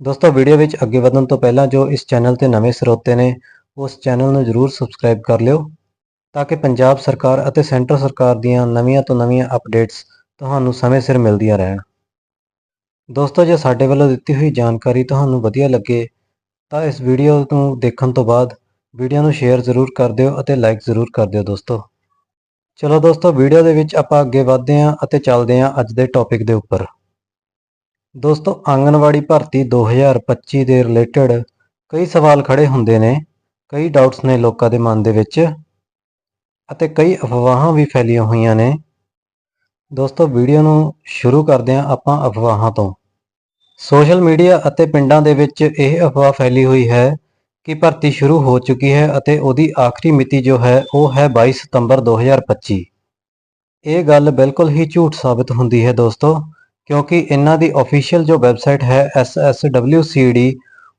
ਦੋਸਤੋ, ਵੀਡੀਓ ਵਿੱਚ ਅੱਗੇ ਵਧਣ ਤੋਂ ਪਹਿਲਾਂ ਜੋ ਇਸ ਚੈਨਲ ਤੇ ਨਵੇਂ ਸਰੋਤੇ ਨੇ, ਉਸ ਚੈਨਲ ਨੂੰ ਜਰੂਰ ਸਬਸਕ੍ਰਾਈਬ ਕਰ ਲਿਓ ਤਾਂ ਕਿ ਪੰਜਾਬ ਸਰਕਾਰ ਅਤੇ ਸੈਂਟਰ ਸਰਕਾਰ ਦੀਆਂ ਨਵੀਆਂ ਤੋਂ ਨਵੀਆਂ ਅਪਡੇਟਸ ਤੁਹਾਨੂੰ ਸਮੇਂ ਸਿਰ ਮਿਲਦੀਆਂ ਰਹਿਣ। ਦੋਸਤੋ, ਜੇ ਸਾਡੇ ਵੱਲੋਂ ਦਿੱਤੀ ਹੋਈ ਜਾਣਕਾਰੀ ਤੁਹਾਨੂੰ ਵਧੀਆ ਲੱਗੇ, ਤਾਂ ਇਸ ਵੀਡੀਓ ਨੂੰ ਦੇਖਣ ਤੋਂ ਬਾਅਦ ਵੀਡੀਓ ਨੂੰ ਸ਼ੇਅਰ ਜ਼ਰੂਰ ਕਰ ਦਿਓ ਅਤੇ ਲਾਈਕ ਜ਼ਰੂਰ ਕਰ ਦਿਓ ਦੋਸਤੋ। ਚਲੋ ਦੋਸਤੋ, ਵੀਡੀਓ ਦੇ ਵਿੱਚ ਆਪਾਂ ਅੱਗੇ ਵਧਦੇ ਹਾਂ ਅਤੇ ਚੱਲਦੇ ਹਾਂ ਅੱਜ ਦੇ ਟੌਪਿਕ ਦੇ ਉੱਪਰ। ਦੋਸਤੋ ਆਂਗਨਵਾੜੀ ਭਰਤੀ 2025 ਦੇ ਰਿਲੇਟਡ ਕਈ ਸਵਾਲ ਖੜੇ ਹੁੰਦੇ ਨੇ, ਕਈ ਡਾਊਟਸ ਨੇ ਲੋਕਾਂ ਦੇ ਮਨ ਦੇ ਵਿੱਚ ਅਤੇ ਕਈ ਅਫਵਾਹਾਂ ਵੀ ਫੈਲੀਆਂ ਹੋਈਆਂ ਨੇ। ਦੋਸਤੋ ਵੀਡੀਓ ਨੂੰ ਸ਼ੁਰੂ ਕਰਦੇ ਹਾਂ ਆਪਾਂ ਅਫਵਾਹਾਂ ਤੋਂ। ਸੋਸ਼ਲ ਮੀਡੀਆ ਅਤੇ ਪਿੰਡਾਂ ਦੇ ਵਿੱਚ ਇਹ ਅਫਵਾਹ ਫੈਲੀ ਹੋਈ ਹੈ ਕਿ ਭਰਤੀ ਸ਼ੁਰੂ ਹੋ ਚੁੱਕੀ ਹੈ ਅਤੇ ਉਹਦੀ ਆਖਰੀ ਮਿਤੀ ਜੋ ਹੈ, ਉਹ ਹੈ 22 ਸਤੰਬਰ 2025 ਇਹ ਗੱਲ ਬਿਲਕੁਲ ਹੀ ਝੂਠ ਸਾਬਤ ਹੁੰਦੀ ਹੈ ਦੋਸਤੋ। ਕਿਉਂਕਿ ਇਹਨਾਂ ਦੀ ਅਫੀਸ਼ੀਅਲ ਜੋ ਵੈਬਸਾਈਟ ਹੈ SSWCD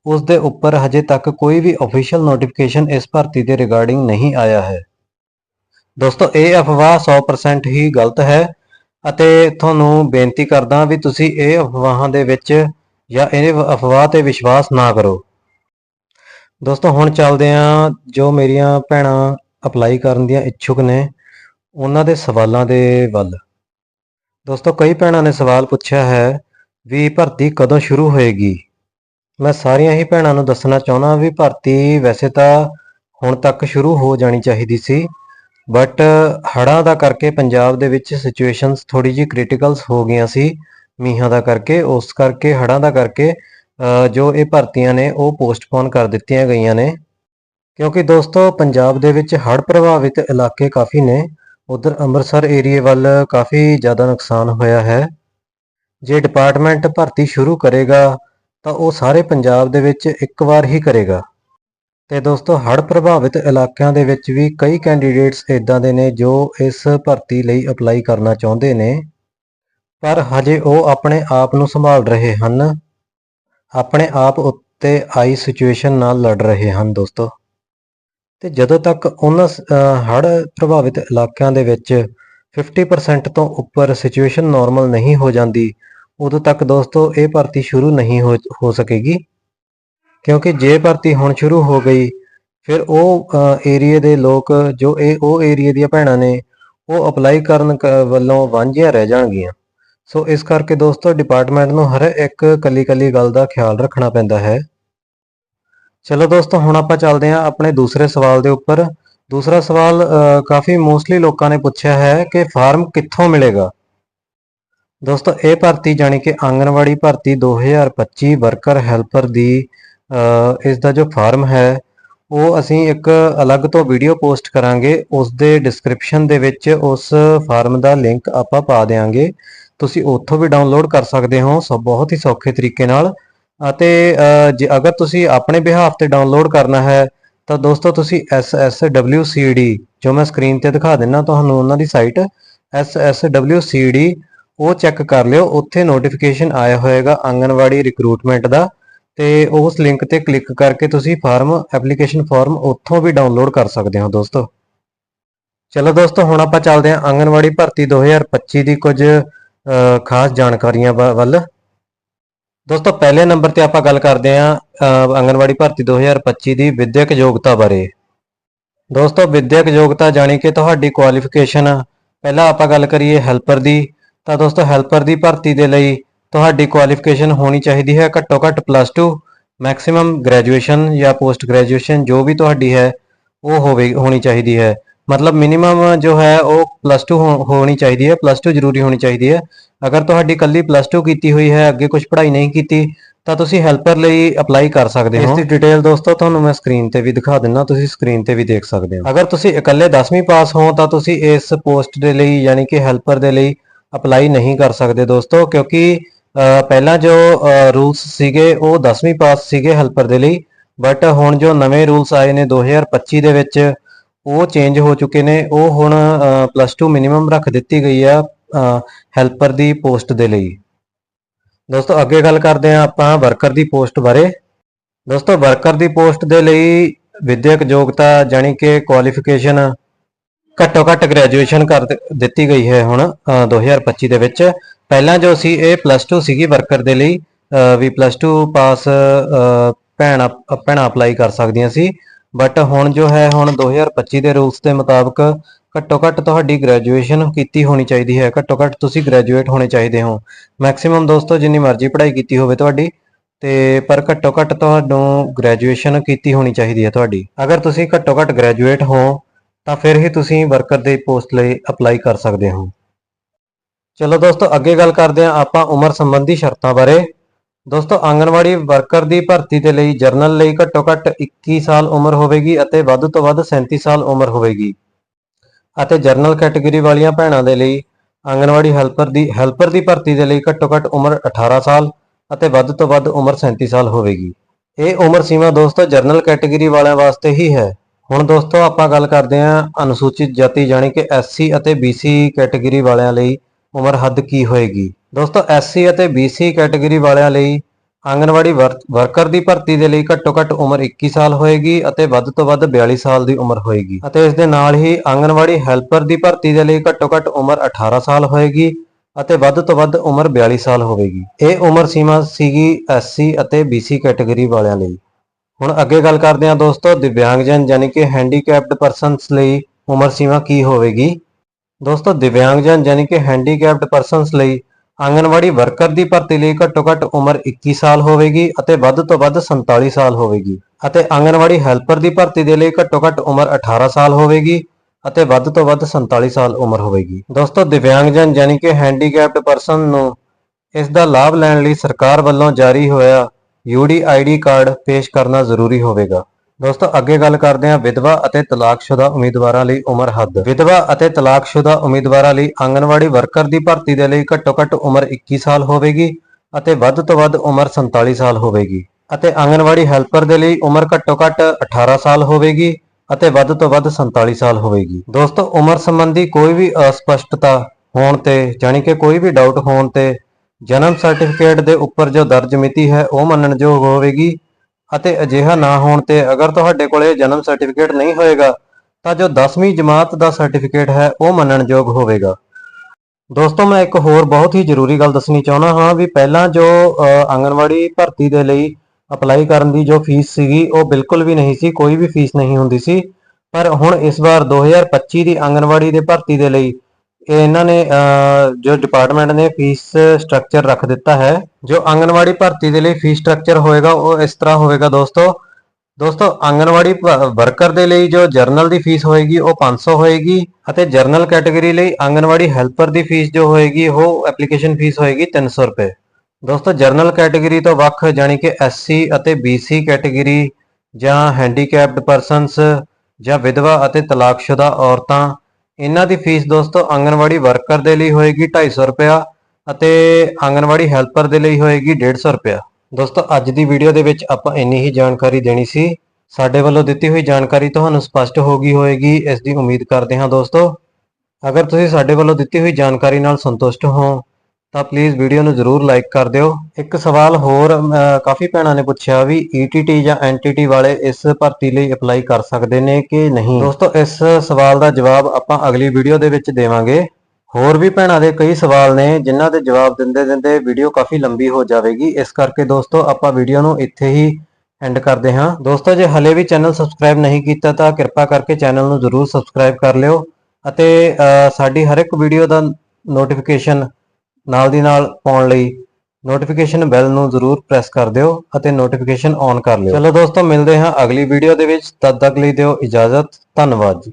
ਉਸ ਦੇ ਉੱਪਰ ਹਜੇ ਤੱਕ ਕੋਈ ਵੀ ਅਫੀਸ਼ੀਅਲ ਨੋਟੀਫਿਕੇਸ਼ਨ ਇਸ ਭਰਤੀ ਦੇ ਰਿਗਾਰਡਿੰਗ ਨਹੀਂ ਆਇਆ ਹੈ। ਦੋਸਤੋ, ਇਹ ਅਫਵਾਹ 100% ਹੀ ਗਲਤ ਹੈ ਅਤੇ ਤੁਹਾਨੂੰ ਬੇਨਤੀ ਕਰਦਾ ਵੀ ਤੁਸੀਂ ਇਹ ਅਫਵਾਹਾਂ ਦੇ ਵਿੱਚ ਜਾਂ ਇਹ ਅਫਵਾਹ ਤੇ ਵਿਸ਼ਵਾਸ ਨਾ ਕਰੋ। ਦੋਸਤੋ, ਹੁਣ ਚੱਲਦੇ ਹਾਂ ਜੋ ਮੇਰੀਆਂ ਭੈਣਾਂ ਅਪਲਾਈ ਕਰਨ ਦੀਆਂ ਇੱਛੁਕ ਨੇ, ਉਹਨਾਂ ਦੇ ਸਵਾਲਾਂ ਦੇ ਵੱਲ। ਦੋਸਤੋ, ਕਈ ਭੈਣਾਂ ਨੇ ਸਵਾਲ ਪੁੱਛਿਆ ਹੈ ਵੀ ਭਰਤੀ ਕਦੋਂ ਸ਼ੁਰੂ ਹੋਏਗੀ? ਮੈਂ ਸਾਰੀਆਂ ਹੀ ਭੈਣਾਂ ਨੂੰ ਦੱਸਣਾ ਚਾਹੁੰਦਾ ਵੀ ਭਰਤੀ ਵੈਸੇ ਤਾਂ ਹੁਣ ਤੱਕ ਸ਼ੁਰੂ ਹੋ ਜਾਣੀ ਚਾਹੀਦੀ ਸੀ ਬਟ ਹੜ੍ਹਾਂ ਦਾ ਕਰਕੇ ਪੰਜਾਬ ਦੇ ਵਿੱਚ ਸਿਚੁਏਸ਼ਨਸ ਥੋੜੀ ਜਿਹੀ ਕ੍ਰਿਟੀਕਲਸ ਹੋ ਗਈਆਂ ਸੀ, ਮੀਂਹਾਂ ਦਾ ਕਰਕੇ। ਉਸ ਕਰਕੇ, ਹੜ੍ਹਾਂ ਦਾ ਕਰਕੇ ਜੋ ਇਹ ਭਰਤੀਆਂ ਨੇ ਉਹ ਪੋਸਟਪੋਨ ਕਰ ਦਿੱਤੀਆਂ ਗਈਆਂ ਨੇ। ਕਿਉਂਕਿ ਦੋਸਤੋ, ਪੰਜਾਬ ਦੇ ਵਿੱਚ ਹੜ੍ਹ ਪ੍ਰਭਾਵਿਤ ਇਲਾਕੇ ਕਾਫੀ ਨੇ। ਉਧਰ ਅੰਮ੍ਰਿਤਸਰ ਏਰੀਏ ਵੱਲ ਕਾਫੀ ਜ਼ਿਆਦਾ ਨੁਕਸਾਨ ਹੋਇਆ ਹੈ। ਜੇ ਡਿਪਾਰਟਮੈਂਟ ਭਰਤੀ ਸ਼ੁਰੂ ਕਰੇਗਾ, ਤਾਂ ਉਹ ਸਾਰੇ ਪੰਜਾਬ ਦੇ ਵਿੱਚ ਇੱਕ ਵਾਰ ਹੀ ਕਰੇਗਾ। ਤੇ ਦੋਸਤੋ, ਹੜ੍ਹ ਪ੍ਰਭਾਵਿਤ ਇਲਾਕਿਆਂ ਦੇ ਵਿੱਚ ਵੀ ਕਈ ਕੈਂਡੀਡੇਟਸ ਇਦਾਂ ਦੇ ਨੇ ਜੋ ਇਸ ਭਰਤੀ ਲਈ ਅਪਲਾਈ ਕਰਨਾ ਚਾਹੁੰਦੇ ਨੇ। ਪਰ ਹਜੇ ਉਹ ਆਪਣੇ ਆਪ ਨੂੰ ਸੰਭਾਲ ਰਹੇ ਹਨ। ਆਪਣੇ ਆਪ ਉੱਤੇ ਆਈ ਸਿਚੁਏਸ਼ਨ ਨਾਲ ਲੜ ਰਹੇ ਹਨ ਦੋਸਤੋ। ਤੇ ਜਦੋਂ ਤੱਕ ਉਹਨਾਂ ਹੜ੍ਹ ਪ੍ਰਭਾਵਿਤ ਇਲਾਕਿਆਂ ਦੇ ਵਿੱਚ 50% ਤੋਂ ਉੱਪਰ ਸਿਚੁਏਸ਼ਨ ਨਾਰਮਲ ਨਹੀਂ ਹੋ ਜਾਂਦੀ, ਉਦੋਂ ਤੱਕ ਦੋਸਤੋ ਇਹ ਭਰਤੀ ਸ਼ੁਰੂ ਨਹੀਂ ਹੋ ਹੋ ਸਕੇਗੀ। ਕਿਉਂਕਿ ਜੇ ਭਰਤੀ ਹੁਣ ਸ਼ੁਰੂ ਹੋ ਗਈ, ਫਿਰ ਉਹ ਏਰੀਏ ਦੇ ਲੋਕ ਜੋ ਇਹ, ਉਹ ਏਰੀਏ ਦੀਆਂ ਭੈਣਾਂ ਨੇ, ਉਹ ਅਪਲਾਈ ਕਰਨ ਕ- ਵੱਲੋਂ ਵਾਂਝੀਆਂ ਰਹਿ ਜਾਣਗੀਆਂ। ਸੋ ਇਸ ਕਰਕੇ ਦੋਸਤੋ ਡਿਪਾਰਟਮੈਂਟ ਨੂੰ ਹਰ ਇੱਕ ਕੱਲੀ ਕੱਲੀ ਗੱਲ ਦਾ ਖਿਆਲ ਰੱਖਣਾ ਪੈਂਦਾ ਹੈ। ਚਲੋ ਦੋਸਤੋ, ਹੁਣ ਆਪਾਂ ਚੱਲਦੇ ਹਾਂ ਆਪਣੇ ਦੂਸਰੇ ਸਵਾਲ ਦੇ ਉੱਪਰ। ਦੂਸਰਾ ਸਵਾਲ ਕਾਫੀ ਮੋਸਟਲੀ ਲੋਕਾਂ ਨੇ ਪੁੱਛਿਆ ਹੈ ਕਿ ਫਾਰਮ ਕਿੱਥੋਂ ਮਿਲੇਗਾ? ਦੋਸਤੋ, ਇਹ ਭਰਤੀ ਜਾਣੀ ਕਿ ਆਂਗਨਵਾੜੀ ਭਰਤੀ 2025 ਵਰਕਰ ਹੈਲਪਰ ਦੀ ਇਸ ਦਾ ਜੋ ਫਾਰਮ ਹੈ, ਉਹ ਅਸੀਂ ਇੱਕ ਅਲੱਗ ਤੋਂ ਵੀਡੀਓ ਪੋਸਟ ਕਰਾਂਗੇ। ਉਸ ਦੇ ਡਿਸਕ੍ਰਿਪਸ਼ਨ ਦੇ ਵਿੱਚ ਉਸ ਫਾਰਮ ਦਾ ਲਿੰਕ ਆਪਾਂ ਪਾ ਦੇਵਾਂਗੇ ਤੁਸੀਂ ਉੱਥੋਂ ਵੀ ਡਾਊਨਲੋਡ ਕਰ ਸਕਦੇ ਹੋ, ਸੋ ਬਹੁਤ ਹੀ ਸੌਖੇ ਤਰੀਕੇ ਨਾਲ। ਅਤੇ ਜੇ ਅਗਰ ਤੁਸੀਂ ਆਪਣੇ ਬਿਹਾਫ ਤੇ ਡਾਊਨਲੋਡ ਕਰਨਾ ਹੈ, ਤਾਂ ਦੋਸਤੋ ਤੁਸੀਂ SSWCD ਜੋ ਮੈਂ ਸਕਰੀਨ ਤੇ ਦਿਖਾ ਦਿੰਨਾ ਤੁਹਾਨੂੰ ਉਹਨਾਂ ਦੀ ਸਾਈਟ SSWCD ਉਹ ਚੈੱਕ ਕਰ ਲਿਓ, ਉੱਥੇ ਨੋਟੀਫਿਕੇਸ਼ਨ ਆਇਆ ਹੋਏਗਾ ਆਂਗਨਵਾੜੀ ਰਿਕਰੂਟਮੈਂਟ ਦਾ, ਤੇ ਉਸ ਲਿੰਕ ਤੇ ਕਲਿੱਕ ਕਰਕੇ ਤੁਸੀਂ ਫਾਰਮ ਐਪਲੀਕੇਸ਼ਨ ਫਾਰਮ ਉੱਥੋਂ ਵੀ ਡਾਊਨਲੋਡ ਕਰ ਸਕਦੇ ਹੋ ਦੋਸਤੋ। ਚਲੋ ਦੋਸਤੋ, ਹੁਣ ਆਪਾਂ ਚੱਲਦੇ ਹਾਂ ਆਂਗਨਵਾੜੀ ਭਰਤੀ 2025 ਦੀ ਕੁਝ ਖਾਸ ਜਾਣਕਾਰੀਆਂ ਵ- ਵੱਲ। ਦੋਸਤੋ ਪਹਿਲੇ ਨੰਬਰ ਤੇ ਆਪਾਂ ਗੱਲ ਕਰਦੇ ਹਾਂ ਅ, ਭਰਤੀ 2025 ਦੀ ਵਿਦਿਅਕ ਯੋਗਤਾ ਬਾਰੇ। ਦੋਸਤੋ ਵਿਦਿਅਕ ਯੋਗਤਾ ਜਾਣੀ ਕਿ ਤੁਹਾਡੀ ਕੁਆਲੀਫਿਕੇਸ਼ਨ ਪਹਿਲਾਂ ਆਪਾਂ ਗੱਲ ਕਰੀਏ ਹੈਲਪਰ ਦੀ। ਤਾਂ ਦੋਸਤੋ ਹੈਲਪਰ ਦੀ ਭਰਤੀ ਦੇ ਲਈ ਤੁਹਾਡੀ ਕੁਆਲੀਫਿਕੇਸ਼ਨ ਹੋਣੀ ਚਾਹੀਦੀ ਹੈ ਘੱਟੋ ਘੱਟ ਪਲੱਸ 2 ਮੈਕਸਿਮਮ ਗ੍ਰੈਜੂਏਸ਼ਨ ਜਾਂ ਪੋਸਟ ਗ੍ਰੈਜੂਏਸ਼ਨ ਜੋ ਵੀ ਤੁਹਾਡੀ ਹੈ ਉਹ ਹੋਵੇ ਹੋਣੀ ਚਾਹੀਦੀ ਹੈ। ਮਤਲਬ ਮਿਨੀਮਮ ਜੋ ਹੈ ਉਹ ਪਲੱਸ 2 ਹੋਣੀ ਚਾਹੀਦੀ ਹੈ। ਪਲੱਸ 2 ਜ਼ਰੂਰੀ ਹੋਣੀ ਚਾਹੀਦੀ ਹੈ। ਅਗਰ ਤੁਹਾਡੀ ਕੱਲੀ ਪਲੱਸ 2 ਕੀਤੀ ਹੋਈ ਹੈ ਅੱਗੇ ਕੁਝ ਪੜ੍ਹਾਈ ਨਹੀਂ ਕੀਤੀ ਤਾਂ ਤੁਸੀਂ ਹੈਲਪਰ ਲਈ ਅਪਲਾਈ ਕਰ ਸਕਦੇ ਹੋ। ਇਸ ਦੀ ਡਿਟੇਲ ਦੋਸਤੋ ਤੁਹਾਨੂੰ ਮੈਂ ਸਕਰੀਨ ਤੇ ਵੀ ਦਿਖਾ ਦਿੰਨਾ ਤੁਸੀਂ ਸਕਰੀਨ ਤੇ ਵੀ ਦੇਖ ਸਕਦੇ ਹੋ। ਅਗਰ ਤੁਸੀਂ ਇਕੱਲੇ 10ਵੀਂ ਪਾਸ ਹੋ ਤਾਂ ਤੁਸੀਂ ਇਸ ਪੋਸਟ ਦੇ ਲਈ ਯਾਨੀ ਕਿ ਹੈਲਪਰ ਦੇ ਲਈ ਅਪਲਾਈ ਨਹੀਂ ਕਰ ਸਕਦੇ ਦੋਸਤੋ ਕਿਉਂਕਿ ਪਹਿਲਾਂ ਜੋ ਰੂਲਸ ਸੀਗੇ ਉਹ 10ਵੀਂ ਪਾਸ ਸੀਗੇ ਹੈਲਪਰ ਦੇ ਲਈ ਬਟ ਹੁਣ ਜੋ ਨਵੇਂ ਰੂਲਸ ਆਏ ਨੇ 2025 ਦੇ ਵਿੱਚ ਉਹ ਚੇਂਜ ਹੋ ਚੁੱਕੇ ਨੇ ਉਹ ਹੁਣ ਪਲੱਸ 2 ਮਿਨੀਮਮ ਰੱਖ ਦਿੱਤੀ ਗਈ ਆ। ਹੈਲਪਰ ਦੀ ਪੋਸਟ ਦੇ ਲਈ। ਦੋਸਤੋ ਅੱਗੇ ਗੱਲ ਕਰਦੇ ਹਾਂ ਆਪਾਂ ਵਰਕਰ ਦੀ ਪੋਸਟ ਬਾਰੇ। ਦੋਸਤੋ ਵਰਕਰ ਦੀ ਪੋਸਟ ਦੇ ਲਈ ਵਿਦਿਅਕ ਯੋਗਤਾ ਜਾਣੀ ਕਿ ਕੁਆਲੀਫਿਕੇਸ਼ਨ ਘੱਟੋ ਘੱਟ ਗ੍ਰੈਜੂਏਸ਼ਨ ਕਰ ਦਿੱਤੀ ਗਈ ਹੈ ਹੁਣ ਅ, 2025 ਦੇ ਵਿੱਚ। ਪਹਿਲਾਂ ਜੋ ਸੀ ਇਹ ਪਲੱਸ 2 ਸੀਗੀ ਵਰਕਰ ਦੇ ਲਈ ਅ, ਵੀ ਪਲੱਸ 2 ਪਾਸ ਭੈਣ ਭੈਣਾਂ ਅਪਲਾਈ ਕਰ ਸਕਦੀਆਂ ਸੀ। ਬਟ ਹੁਣ ਜੋ ਹੈ ਹੁਣ 2025 ਦੇ ਰੂਲਸ ਦੇ ਮੁਤਾਬਕ ਘੱਟੋ ਘੱਟ ਤੁਹਾਡੀ ਗ੍ਰੈਜੂਏਸ਼ਨ ਕੀਤੀ ਹੋਣੀ ਚਾਹੀਦੀ ਹੈ। ਘੱਟੋ ਘੱਟ ਤੁਸੀਂ ਗ੍ਰੈਜੂਏਟ ਹੋਣੇ ਚਾਹੀਦੇ ਹੋ। ਮੈਕਸਿਮਮ ਦੋਸਤੋ, ਜਿੰਨੀ ਮਰਜ਼ੀ ਪੜ੍ਹਾਈ ਕੀਤੀ ਹੋਵੇ ਤੁਹਾਡੀ, ਤੇ ਪਰ ਘੱਟੋ ਘੱਟ ਤੁਹਾਨੂੰ ਗ੍ਰੈਜੂਏਸ਼ਨ ਕੀਤੀ ਹੋਣੀ ਚਾਹੀਦੀ ਹੈ ਤੁਹਾਡੀ। ਅਗਰ ਤੁਸੀਂ ਘੱਟੋ ਘੱਟ ਗ੍ਰੈਜੂਏਟ ਹੋ, ਤਾਂ ਫਿਰ ਹੀ ਤੁਸੀਂ ਵਰਕਰ ਦੇ ਪੋਸਟ ਲਈ ਅਪਲਾਈ ਕਰ ਸਕਦੇ ਹੋ। ਚਲੋ ਦੋਸਤੋ, ਅੱਗੇ ਗੱਲ ਕਰਦੇ ਹਾਂ ਆਪਾਂ ਉਮਰ ਸੰਬੰਧੀ ਸ਼ਰਤਾਂ ਬਾਰੇ। ਦੋਸਤੋ ਆਂਗਨਵਾੜੀ ਵਰਕਰ ਦੀ ਭਰਤੀ ਦੇ ਲਈ ਜਰਨਲ ਲਈ ਘੱਟੋ ਘੱਟ 21 ਸਾਲ ਉਮਰ ਹੋਵੇਗੀ ਅਤੇ ਵੱਧ ਤੋਂ ਵੱਧ 37 ਸਾਲ ਉਮਰ ਹੋਵੇਗੀ। ਅਤੇ ਜਰਨਲ ਕੈਟਾਗਰੀ ਵਾਲੀਆਂ ਭੈਣਾਂ ਦੇ ਲਈ ਆਂਗਨਵਾੜੀ ਹੈਲਪਰ ਦੀ ਹੈਲਪਰ ਦੀ ਭਰਤੀ ਦੇ ਲਈ ਘੱਟੋ ਘੱਟ ਉਮਰ 18 ਸਾਲ ਅਤੇ ਵੱਧ ਤੋਂ ਵੱਧ ਉਮਰ 37 ਸਾਲ ਹੋਵੇਗੀ। ਇਹ ਉਮਰ ਸੀਮਾ ਦੋਸਤੋ ਜਰਨਲ ਕੈਟਾਗਰੀ ਵਾਲਿਆਂ ਵਾਸਤੇ ਹੀ ਹੈ। ਹੁਣ ਦੋਸਤੋ ਆਪਾਂ ਗੱਲ ਕਰਦੇ ਹਾਂ ਅਨੁਸੂਚਿਤ ਜਾਤੀ ਜਾਣੀ ਕਿ ਐਸਸੀ ਅਤੇ ਬੀਸੀ ਕੈਟਾਗਰੀ ਵਾਲਿਆਂ ਲਈ ਉਮਰ ਹੱਦ ਕੀ ਹੋਏਗੀ। ਦੋਸਤੋ ਐਸਸੀ ਅਤੇ ਬੀਸੀ ਕੈਟਾਗਰੀ ਵਾਲਿਆਂ ਲਈ ਆਂਗਨਵਾੜੀ ਵਰ- ਵਰਕਰ ਦੀ ਭਰਤੀ ਦੇ ਲਈ ਘੱਟੋ ਘੱਟ ਉਮਰ 21 ਸਾਲ ਹੋਏਗੀ ਅਤੇ ਵੱਧ ਤੋਂ ਵੱਧ 42 ਸਾਲ ਦੀ ਉਮਰ ਹੋਏਗੀ। ਅਤੇ ਇਸ ਦੇ ਨਾਲ ਹੀ ਆਂਗਨਵਾੜੀ ਹੈਲਪਰ ਦੀ ਭਰਤੀ ਦੇ ਲਈ ਘੱਟੋ ਘੱਟ ਉਮਰ 18 ਸਾਲ ਹੋਏਗੀ ਅਤੇ ਵੱਧ ਤੋਂ ਵੱਧ ਉਮਰ 42 ਸਾਲ ਹੋਵੇਗੀ। ਇਹ ਉਮਰ ਸੀਮਾ ਸੀਗੀ ਐਸਸੀ ਅਤੇ ਬੀਸੀ ਕੈਟਾਗਰੀ ਵਾਲਿਆਂ ਲਈ। ਹੁਣ ਅੱਗੇ ਗੱਲ ਕਰਦੇ ਹਾਂ ਦੋਸਤੋ ਦਿਵਿਆਂਗਜਨ ਯਾਨੀ ਕਿ ਹੈਂਡੀਕੈਪਡ ਪਰਸਨਸ ਲਈ ਉਮਰ ਸੀਮਾ ਕੀ ਹੋਵੇਗੀ। ਦੋਸਤੋ ਦਿਵਿਆਂਗਜਨ ਯਾਨੀ ਕਿ ਹੈਂਡੀਕੈਪਡ ਪਰਸਨਸ ਲਈ ਆਂਗਨਵਾੜੀ ਵਰਕਰ ਦੀ ਭਰਤੀ ਲਈ ਘੱਟੋ ਘੱਟ ਉਮਰ 21 ਸਾਲ ਹੋਵੇਗੀ ਅਤੇ ਵੱਧ ਤੋਂ ਵੱਧ 47 ਸਾਲ ਹੋਵੇਗੀ ਅਤੇ ਆਂਗਨਵਾੜੀ ਹੈਲਪਰ ਦੀ ਭਰਤੀ ਦੇ ਲਈ ਘੱਟੋ ਘੱਟ ਉਮਰ 18 ਸਾਲ ਹੋਵੇਗੀ ਅਤੇ ਵੱਧ ਤੋਂ ਵੱਧ 47 ਸਾਲ ਉਮਰ ਹੋਵੇਗੀ। ਦੋਸਤੋ, ਦਿਵਿਆਂਗਜਨ ਯਾਨੀ ਕਿ ਹੈਂਡੀਕੈਪਡ ਪਰਸਨ ਨੂੰ ਇਸ ਦਾ ਲਾਭ ਲੈਣ ਲਈ ਸਰਕਾਰ ਵੱਲੋਂ ਜਾਰੀ ਹੋਇਆ ਯੂਡੀਆਈਡੀ ਕਾਰਡ ਪੇਸ਼ ਕਰਨਾ ਜ਼ਰੂਰੀ ਹੋਵੇਗਾ। ਦੋਸਤੋ, ਅੱਗੇ ਗੱਲ ਕਰਦੇ ਹਾਂ ਵਿਧਵਾ ਅਤੇ ਤਲਾਕਸ਼ੁਦਾ ਉਮੀਦਵਾਰਾਂ ਲਈ ਉਮਰ ਹੱਦ। ਵਿਧਵਾ ਅਤੇ ਤਲਾਕਸ਼ੁਦਾ ਉਮੀਦਵਾਰਾਂ ਲਈ ਆਂਗਨਵਾੜੀ ਵਰਕਰ ਦੀ ਭਰਤੀ ਦੇ ਲਈ ਘੱਟੋ ਘੱਟ ਉਮਰ 21 ਸਾਲ ਹੋਵੇਗੀ ਅਤੇ ਵੱਧ ਤੋਂ ਵੱਧ ਉਮਰ 47 ਸਾਲ ਹੋਵੇਗੀ ਅਤੇ ਆਂਗਨਵਾੜੀ ਹੈਲਪਰ ਦੇ ਲਈ ਉਮਰ ਘੱਟੋ ਘੱਟ 18 ਸਾਲ ਹੋਵੇਗੀ ਅਤੇ ਵੱਧ ਤੋਂ ਵੱਧ 47 ਸਾਲ ਹੋਵੇਗੀ। ਦੋਸਤੋ, ਉਮਰ ਸੰਬੰਧੀ ਕੋਈ ਵੀ ਅਸਪਸ਼ਟਤਾ ਹੋਣ ਤੇ ਜਾਣੀ ਕਿ ਕੋਈ ਵੀ ਡਾਊਟ ਹੋਣ ਤੇ ਜਨਮ ਸਰਟੀਫਿਕੇਟ ਦੇ ਉੱਪਰ ਜੋ ਦਰਜ ਮਿਤੀ ਹੈ ਉਹ ਮੰਨਣਯੋਗ ਹੋਵੇਗੀ ਅਤੇ ਅਜਿਹਾ ਨਾ ਹੋਣ ਤੇ ਅਗਰ ਤੁਹਾਡੇ ਕੋਲੇ ਜਨਮ ਸਰਟੀਫਿਕੇਟ ਨਹੀਂ ਹੋਏਗਾ ਤਾਂ ਜੋ 10ਵੀਂ ਜਮਾਤ ਦਾ ਸਰਟੀਫਿਕੇਟ ਹੈ ਉਹ ਮੰਨਣਯੋਗ ਹੋਵੇਗਾ। ਦੋਸਤੋ ਮੈਂ ਇੱਕ ਹੋਰ ਬਹੁਤ ਹੀ ਜ਼ਰੂਰੀ ਗੱਲ ਦੱਸਣੀ ਚਾਹੁੰਦਾ ਹਾਂ ਵੀ ਪਹਿਲਾਂ ਜੋ ਅ, ਆਂਗਣਵਾੜੀ ਭਰਤੀ ਦੇ ਲਈ ਅਪਲਾਈ ਕਰਨ ਦੀ ਜੋ ਫੀਸ ਸੀਗੀ ਉਹ ਬਿਲਕੁਲ ਵੀ ਨਹੀਂ ਸੀ ਕੋਈ ਵੀ ਫੀਸ ਨਹੀਂ ਹੁੰਦੀ ਸੀ। ਪਰ ਹੁਣ ਇਸ ਵਾਰ 2025 ਦੀ ਆਂਗਣਵਾੜੀ ਦੇ ਭਰਤੀ ਦੇ ਲਈ ਇਹਨਾਂ ਨੇ ਜੋ ਡਿਪਾਰਟਮੈਂਟ ਨੇ ਫੀਸ ਸਟਰਕਚਰ ਰੱਖ ਦਿੱਤਾ ਹੈ, ਜੋ ਆਂਗਣਵਾੜੀ ਭਰਤੀ ਦੇ ਲਈ ਫੀਸ ਸਟਰਕਚਰ ਹੋਏਗਾ, ਉਹ ਇਸ ਤਰ੍ਹਾਂ ਹੋਵੇਗਾ ਦੋਸਤੋ। ਦੋਸਤੋ, ਆਂਗਨਵਾੜੀ ਵਰਕਰ ਦੇ ਲਈ ਜੋ ਜਰਨਲ ਦੀ ਫੀਸ ਹੋਏਗੀ, ਉਹ 500 ਹੋਏਗੀ ਅਤੇ ਜਰਨਲ ਕੈਟਾਗਰੀ ਲਈ ਆਂਗਨਵਾੜੀ ਹੈਲਪਰ ਦੀ ਫੀਸ ਜੋ ਹੋਏਗੀ, ਉਹ ਐਪਲੀਕੇਸ਼ਨ ਫੀਸ ਹੋਏਗੀ 300 ਰੁਪਏ। ਦੋਸਤੋ ਜਰਨਲ ਕੈਟਾਗਰੀ ਤੋਂ ਵੱਖ ਜਾਨੀ ਕਿ ਐਸਸੀ ਅਤੇ ਬੀਸੀ ਕੈਟਾਗਰੀ ਜਾਂ ਹੈਂਡੀਕੈਪਡ ਪਰਸਨਸ ਜਾਂ ਵਿਧਵਾ ਅਤੇ ਤਲਾਕਸ਼ੁਦਾ ਔਰਤਾਂ ਇਹਨਾਂ ਦੀ ਫੀਸ ਦੋਸਤੋ ਆਂਗਣਵਾੜੀ ਵਰਕਰ ਦੇ ਲਈ ਹੋਏਗੀ 250 ਰੁਪਇਆ ਅਤੇ ਆਂਗਣਵਾੜੀ ਹੈਲਪਰ ਦੇ ਲਈ ਹੋਏਗੀ 150 ਰੁਪਇਆ। ਦੋਸਤੋ, ਅੱਜ ਦੀ ਵੀਡੀਓ ਦੇ ਵਿੱਚ ਆਪਾਂ ਇੰਨੀ ਹੀ ਜਾਣਕਾਰੀ ਦੇਣੀ ਸੀ। ਸਾਡੇ ਵੱਲੋਂ ਦਿੱਤੀ ਹੋਈ ਜਾਣਕਾਰੀ ਤੁਹਾਨੂੰ ਸਪਸ਼ਟ ਹੋ ਗਈ ਹੋਏਗੀ, ਇਸ ਦੀ ਉਮੀਦ ਕਰਦੇ ਹਾਂ ਦੋਸਤੋ। ਅਗਰ ਤੁਸੀਂ ਸਾਡੇ ਵੱਲੋਂ ਦਿੱਤੀ ਹੋਈ ਜਾਣਕਾਰੀ ਨਾਲ ਸੰਤੁਸ਼ਟ ਹੋ ਤਾਂ ਪਲੀਜ਼ ਵੀਡੀਓ ਨੂੰ ਜ਼ਰੂਰ ਲਾਈਕ ਕਰ ਦਿਓ। ਇੱਕ ਸਵਾਲ ਹੋਰ ਕਾਫੀ ਭੈਣਾਂ ਨੇ ਪੁੱਛਿਆ ਵੀ ETT ਜਾਂ NTT ਵਾਲੇ ਇਸ ਭਰਤੀ ਲਈ ਅਪਲਾਈ ਕਰ ਸਕਦੇ ਨੇ ਕਿ ਨਹੀਂ? ਦੋਸਤੋ, ਇਸ ਸਵਾਲ ਦਾ ਜਵਾਬ ਆਪਾਂ ਅਗਲੀ ਵੀਡੀਓ ਦੇ ਵਿੱਚ ਦੇਵਾਂਗੇ। ਹੋਰ ਵੀ ਭੈਣਾਂ ਦੇ ਕਈ ਸਵਾਲ ਨੇ, ਜਿਨ੍ਹਾਂ ਦੇ ਜਵਾਬ ਦਿੰਦੇ ਦਿੰਦੇ ਵੀਡੀਓ ਕਾਫੀ ਲੰਬੀ ਹੋ ਜਾਵੇਗੀ। ਇਸ ਕਰਕੇ ਦੋਸਤੋ, ਆਪਾਂ ਵੀਡੀਓ ਨੂੰ ਇੱਥੇ ਹੀ ਐਂਡ ਕਰਦੇ ਹਾਂ। ਦੋਸਤੋ, ਜੇ ਹਲੇ ਵੀ ਚੈਨਲ ਸਬਸਕ੍ਰਾਈਬ ਨਹੀਂ ਕੀਤਾ, ਤਾਂ ਕਿਰਪਾ ਕਰਕੇ ਚੈਨਲ ਨੂੰ ਜ਼ਰੂਰ ਸਬਸਕ੍ਰਾਈਬ ਕਰ ਲਿਓ ਅਤੇ ਸਾਡੀ ਹਰ ਇੱਕ ਵੀਡੀਓ ਦਾ ਨੋਟੀਫਿਕੇਸ਼ਨ ਨਾਲ ਦੀ ਨਾਲ ਪਾਉਣ ਲਈ ਨੋਟੀਫਿਕੇਸ਼ਨ ਬੈਲ ਨੂੰ ਜ਼ਰੂਰ ਪ੍ਰੈਸ ਕਰ ਦਿਓ ਅਤੇ ਨੋਟੀਫਿਕੇਸ਼ਨ ਔਨ ਕਰ ਲਿਓ। ਚਲੋ ਦੋਸਤੋ, ਮਿਲਦੇ ਹਾਂ ਅਗਲੀ ਵੀਡੀਓ ਦੇ ਵਿੱਚ। ਤਦ ਤੱਕ ਲਈ ਦਿਓ ਇਜਾਜ਼ਤ। ਧੰਨਵਾਦ ਜੀ।